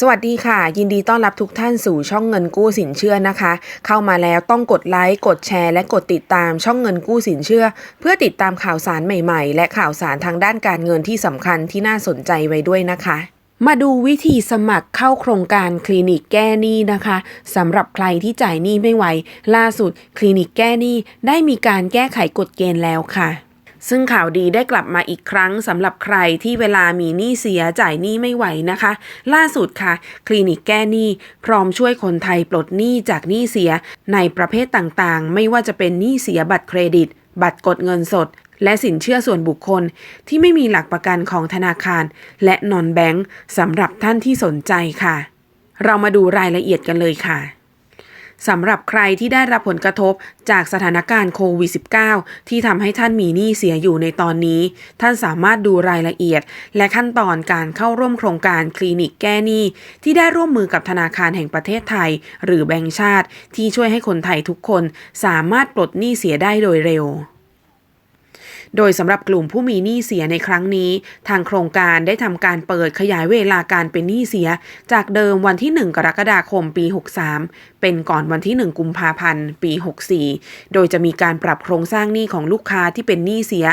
สวัสดีค่ะ ยินดีต้อนรับทุกท่านสู่ช่องเงินกู้สินเชื่อนะคะ เข้ามาแล้วต้องกดไลค์กดแชร์และกดติดตามช่องเงินกู้สินเชื่อ เพื่อติดตามข่าวสารใหม่ๆ และข่าวสารทางด้านการเงินที่สำคัญที่น่าสนใจไว้ด้วยนะคะมาดูวิธีสมัครเข้าโครงการคลินิกแก้หนี้นะคะสำหรับใครที่จ่ายหนี้ไม่ไหวล่าสุด คลินิกแก้หนี้ได้มีการแก้ไขกฎเกณฑ์แล้วค่ะ ซึ่งข่าวดีได้กลับมาอีกครั้งสำหรับใครที่เวลามีหนี้เสียจ่ายหนี้ไม่ไหวนะคะ ล่าสุดค่ะ คลินิกแก้หนี้พร้อมช่วยคนไทยปลดหนี้จากหนี้เสียในประเภทต่างๆ ไม่ว่าจะเป็นหนี้เสียบัตรเครดิต บัตรกดเงินสด และสินเชื่อส่วนบุคคล ที่ไม่มีหลักประกันของธนาคาร และนอนแบงก์สำหรับท่านที่สนใจค่ะ เรามาดูรายละเอียดกันเลยค่ะ สำหรับใครที่ได้รับผลกระทบจากสถานการณ์โควิด -19 ที่ทำให้ท่านมีหนี้เสียอยู่ในตอนนี้ ท่านสามารถดูรายละเอียด และขั้นตอนการเข้าร่วมโครงการคลินิกแก้หนี้ ที่ได้ร่วมมือกับธนาคารแห่งประเทศไทย หรือแบงก์ชาติ ที่ช่วยให้คนไทยทุกคนสามารถปลดหนี้เสียได้โดยเร็ว โดยสำหรับกลุ่มผู้มีหนี้เสียในครั้งนี้ ทางโครงการได้ทำการเปิดขยายเวลาการเป็นหนี้เสีย จากเดิมวันที่ 1 กรกฎาคมปี 63 เป็นก่อนวันที่ 1 กุมภาพันธ์ปี 64 โดยจะมีการปรับโครงสร้างหนี้ของลูกค้าที่เป็นหนี้เสีย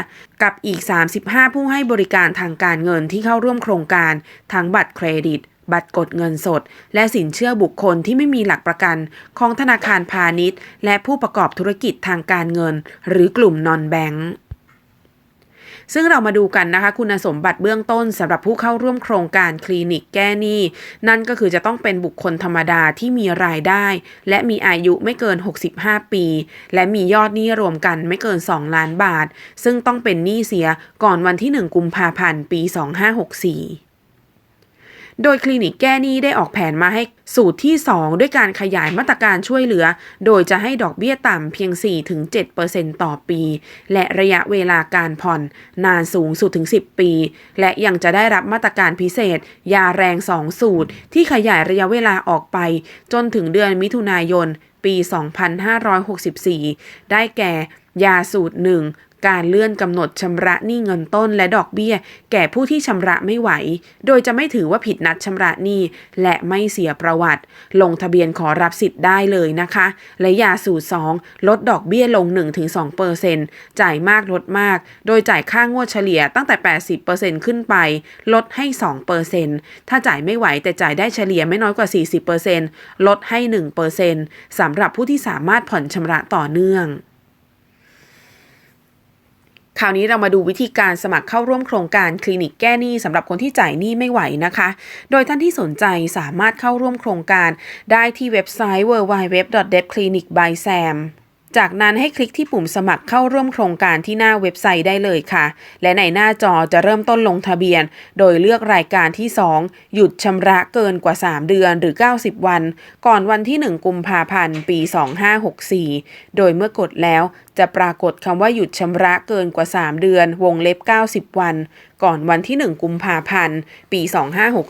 กับอีก 35 ผู้ให้บริการทางการเงินที่เข้าร่วมโครงการทั้งบัตรเครดิตบัตรกดเงินสด และสินเชื่อบุคคลที่ไม่มีหลักประกัน ของธนาคารพาณิชย์ และผู้ประกอบธุรกิจทางการเงิน หรือกลุ่มนอนแบงก์ ซึ่งเรามาดูกันนะคะ คุณสมบัติเบื้องต้นสำหรับผู้เข้าร่วมโครงการคลินิกแก้หนี้ นั่นก็คือจะต้องเป็นบุคคลธรรมดาที่มีรายได้ และมีอายุไม่เกิน 65 ปี และมียอดหนี้รวมกันไม่เกิน 2 ล้านบาท ซึ่งต้องเป็นหนี้เสียก่อนวันที่ 1 กุมภาพันธ์ ปี 2564 โดยคลินิกแก้หนี้ได้ออกแผนมาให้สูตรที่ 2 ด้วยการขยายมาตรการช่วยเหลือ โดยจะให้ดอกเบี้ยต่ำเพียง 4-7%ต่อปี และระยะเวลาการผ่อน นานสูงสุดถึง 10 ปี และยังจะได้รับมาตรการพิเศษ ยาแรง 2 สูตร ที่ขยายระยะเวลาออกไป จนถึงเดือนมิถุนายน ปี 2564 ได้แก่ ยาสูตร 1 การเลื่อนกำหนดชำระหนี้เงินต้นและดอกเบี้ย แก่ผู้ที่ชำระไม่ไหว โดยจะไม่ถือว่าผิดนัดชำระหนี้และไม่เสียประวัติ ลงทะเบียนขอรับสิทธิ์ได้เลยนะคะ และยาสูตร 2 ลดดอกเบี้ยลง 1-2%จ่ายมากลดมาก โดยจ่ายค่างวดเฉลี่ยตั้งแต่ 80%ขึ้นไป ลดให้ 2%ถ้าจ่ายไม่ไหวแต่จ่ายได้เฉลี่ยไม่น้อยกว่า 40%ลดให้ 1%สำหรับผู้ที่สามารถผ่อนชำระต่อเนื่อง ราวนี้เรามาดูวิธีการสมัครเข้าร่วมโครงการคลินิกแก้หนี้สำหรับคนที่จ่ายหนี้ไม่ไหวนะคะ โดยท่านที่สนใจสามารถเข้าร่วมโครงการได้ที่เว็บไซต์ www.debtclinicbysam จากนั้นให้คลิกที่ปุ่มสมัครเข้าร่วมโครงการที่หน้าเว็บไซต์ได้เลยค่ะ และในหน้าจอจะเริ่มต้นลงทะเบียน โดยเลือกรายการที่ 2 หยุดชำระเกินกว่า 3 เดือนหรือ 90 วัน ก่อนวันที่ 1 กุมภาพันธ์ ปี 2564 โดยเมื่อกดแล้วจะปรากฏคำว่าหยุดชำระเกินกว่า 3 เดือน วงเล็บ 90 วัน ก่อนวันที่ 1 กุมภาพันธ์ ปี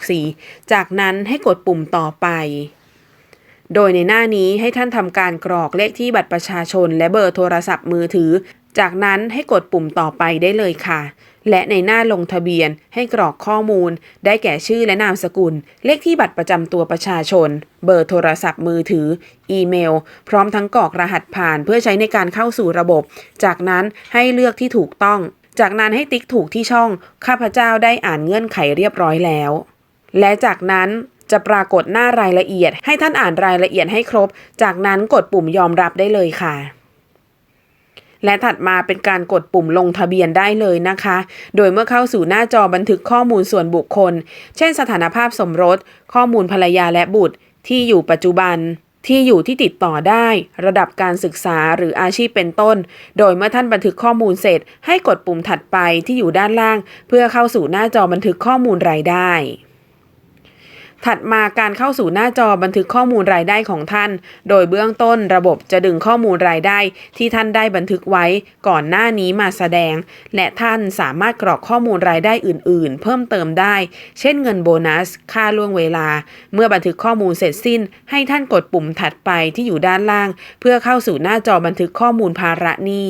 2564 จากนั้นให้กดปุ่มต่อไป โดยในหน้านี้ให้ท่านทำการกรอกเลขที่บัตรประชาชน และเบอร์โทรศัพท์มือถือ จากนั้นให้กดปุ่มต่อไปได้เลยค่ะ และในหน้าลงทะเบียนให้กรอกข้อมูล ได้แก่ชื่อและนามสกุล เลขที่บัตรประจำตัวประชาชน เบอร์โทรศัพท์มือถือ อีเมล พร้อมทั้งกรอกรหัสผ่านเพื่อใช้ในการเข้าสู่ระบบ จากนั้นให้เลือกที่ถูกต้อง จากนั้นให้ติ๊กถูกที่ช่อง ข้าพเจ้าได้อ่านเงื่อนไขเรียบร้อยแล้ว และจากนั้น จะปรากฏหน้ารายละเอียด ให้ท่านอ่านรายละเอียดให้ครบ จากนั้นกดปุ่มยอมรับได้เลยค่ะ และถัดมาเป็นการกดปุ่มลงทะเบียนได้เลยนะคะ โดยเมื่อเข้าสู่หน้าจอบันทึกข้อมูลส่วนบุคคล เช่น สถานภาพสมรส ข้อมูลภรรยาและบุตร ที่อยู่ปัจจุบันที่อยู่ที่ติดต่อได้ ระดับการศึกษาหรืออาชีพเป็นต้น โดยเมื่อท่านบันทึกข้อมูลเสร็จ ให้กดปุ่มถัดไปที่อยู่ด้านล่าง เพื่อเข้าสู่หน้าจอบันทึกข้อมูลรายได้ ถัดมาการเข้าสู่หน้าจอบันทึกข้อมูลรายได้ของท่าน โดยเบื้องต้นระบบจะดึงข้อมูลรายได้ ที่ท่านได้บันทึกไว้ก่อนหน้านี้มาแสดง และท่านสามารถกรอกข้อมูลรายได้อื่น ๆ เพิ่มเติมได้ เช่นเงินโบนัส ค่าล่วงเวลา เมื่อบันทึกข้อมูลเสร็จสิ้น ให้ท่านกดปุ่มถัดไปที่อยู่ด้านล่าง เพื่อเข้าสู่หน้าจอบันทึกข้อมูลภาระหนี้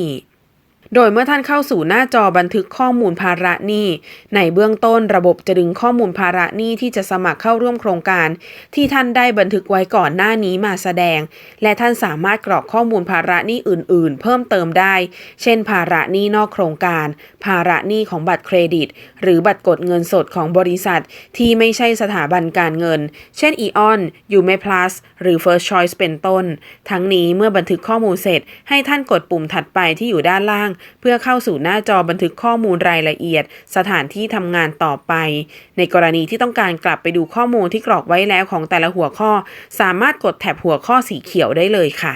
โดยเมื่อท่านเข้าสู่หน้าจอบันทึกข้อมูลภาระหนี้ ในเบื้องต้นระบบจะดึงข้อมูลภาระหนี้ที่จะสมัครเข้าร่วมโครงการ ที่ท่านได้บันทึกไว้ก่อนหน้านี้มาแสดง และท่านสามารถกรอกข้อมูลภาระหนี้อื่น ๆ เพิ่มเติมได้ เช่น ภาระหนี้นอกโครงการ ภาระหนี้ของบัตรเครดิต หรือบัตรกดเงินสดของบริษัท ที่ไม่ใช่สถาบันการเงิน เช่น Eon, u m e Plus หรือ First Choice เป็นต้น ทั้งนี้เมื่อบันทึกข้อมูลเสร็จ ให้ท่านกดปุ่มถัดไปที่อยู่ด้านล่างเพื่อเข้าสู่หน้าจอบันทึกข้อมูลรายละเอียด สถานที่ทำงานต่อไป ในกรณีที่ต้องการกลับไปดูข้อมูลที่กรอกไว้แล้วของแต่ละหัวข้อ สามารถกดแถบหัวข้อสีเขียวได้เลยค่ะ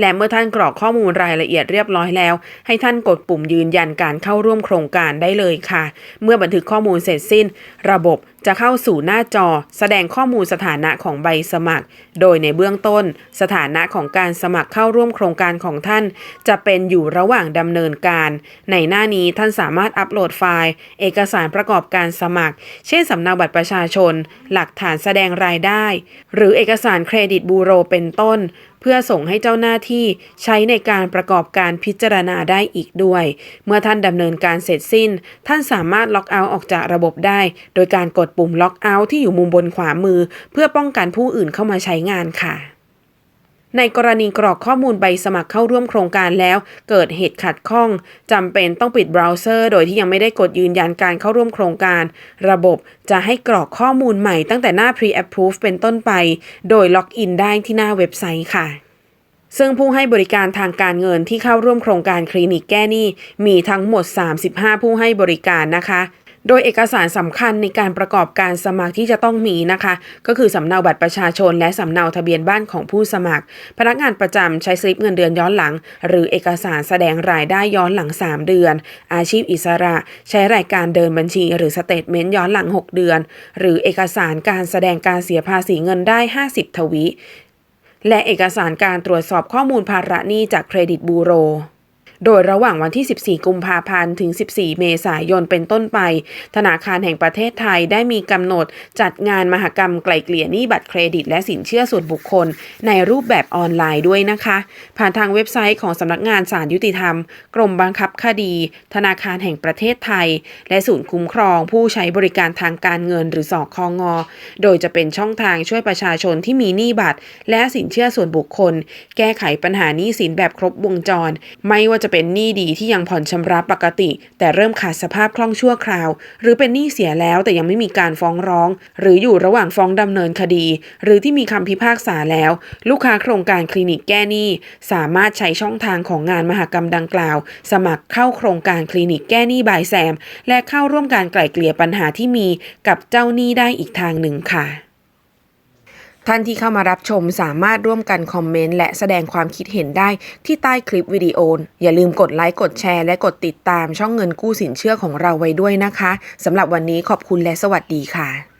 และเมื่อท่านกรอกข้อมูลรายละเอียดเรียบร้อยแล้ว ให้ท่านกดปุ่มยืนยันการเข้าร่วมโครงการได้เลยค่ะ เมื่อบันทึกข้อมูลเสร็จสิ้น ระบบ จะเข้าสู่หน้าจอแสดงข้อมูลสถานะของใบสมัคร โดยในเบื้องต้น สถานะของการสมัครเข้าร่วมโครงการของท่าน จะเป็นอยู่ระหว่างดำเนินการ ในหน้านี้ท่านสามารถอัปโหลดไฟล์ เอกสารประกอบการสมัคร เช่นสำเนาบัตรประชาชน หลักฐานแสดงรายได้ หรือเอกสารเครดิตบูโรเป็นต้นเพื่อส่งให้เจ้าหน้าที่ใช้ในการประกอบการพิจารณาได้อีกด้วย เมื่อท่านดำเนินการเสร็จสิ้น ท่านสามารถล็อกเอาท์ออกจากระบบได้ โดยการกดปุ่มล็อกเอาท์ที่อยู่มุมบนขวามือ เพื่อป้องกันผู้อื่นเข้ามาใช้งานค่ะในกรณีกรอกข้อมูลใบสมัครเข้าร่วมโครงการแล้ว เกิดเหตุขัดข้องจำเป็นต้องปิดเบราว์เซอร์ โดยที่ยังไม่ได้กดยืนยันการเข้าร่วมโครงการ ระบบจะให้กรอกข้อมูลใหม่ตั้งแต่หน้า Pre-approve เป็นต้นไป โดยล็อกอินได้ที่หน้าเว็บไซต์ค่ะ ซึ่งผู้ให้บริการทางการเงินที่เข้าร่วมโครงการคลินิกแก้หนี้มีทั้งหมด 35 ผู้ให้บริการนะคะ โดยเอกสารสำคัญในการประกอบการสมัครที่จะต้องมีนะคะ ก็คือสำเนาบัตรประชาชน และสำเนาทะเบียนบ้านของผู้สมัคร พนักงานประจำใช้สลิปเงินเดือนย้อนหลัง หรือเอกสารแสดงรายได้ย้อนหลัง 3 เดือน อาชีพอิสระ ใช้รายการเดินบัญชี หรือสเตทเมนต์ย้อนหลัง 6 เดือน หรือเอกสารการแสดงการเสียภาษีเงินได้ 50 ทวิและเอกสารการตรวจสอบข้อมูลภาระหนี้จากเครดิตบูโร โดยระหว่างวันที่ 14 กุมภาพันธ์ ถึง 14 เมษายนเป็นต้นไป ธนาคารแห่งประเทศไทยได้มีกำหนดจัดงานมหกรรมไกล่เกลี่ยหนี้บัตรเครดิต และสินเชื่อส่วนบุคคล ในรูปแบบออนไลน์ด้วยนะคะ ผ่านทางเว็บไซต์ของสำนักงานศาลยุติธรรม กรมบังคับคดี ธนาคารแห่งประเทศไทย และศูนย์คุ้มครอง ผู้ใช้บริการทางการเงินหรือสอคองอ โดยจะเป็นช่องทางช่วยประชาชนที่มีหนี้บัตร และสินเชื่อส่วนบุคคล แก้ไขปัญหาหนี้สินแบบครบวงจร ไม่ว่าจะจะเป็นหนี้ดีที่ยังผ่อนชำระปกติ แต่เริ่มขาดสภาพคล่องชั่วคราว หรือเป็นหนี้เสียแล้วแต่ยังไม่มีการฟ้องร้อง หรืออยู่ระหว่างฟ้องดำเนินคดี หรือที่มีคำพิพากษาแล้ว ลูกค้าโครงการคลินิกแก้หนี้สามารถใช้ช่องทางของงานมหกรรมดังกล่าว สมัครเข้าโครงการคลินิกแก้หนี้บายแซม และเข้าร่วมการไกล่เกลี่ยปัญหาที่มีกับเจ้าหนี้ได้อีกทางหนึ่งค่ะ ท่านที่เข้ามารับชมสามารถร่วมกันคอมเมนต์และแสดงความคิดเห็นได้ที่ใต้คลิปวิดีโอ อย่าลืมกดไลค์กดแชร์และกดติดตามช่องเงินกู้สินเชื่อของเราไว้ด้วยนะคะสำหรับวันนี้ขอบคุณและสวัสดีค่ะ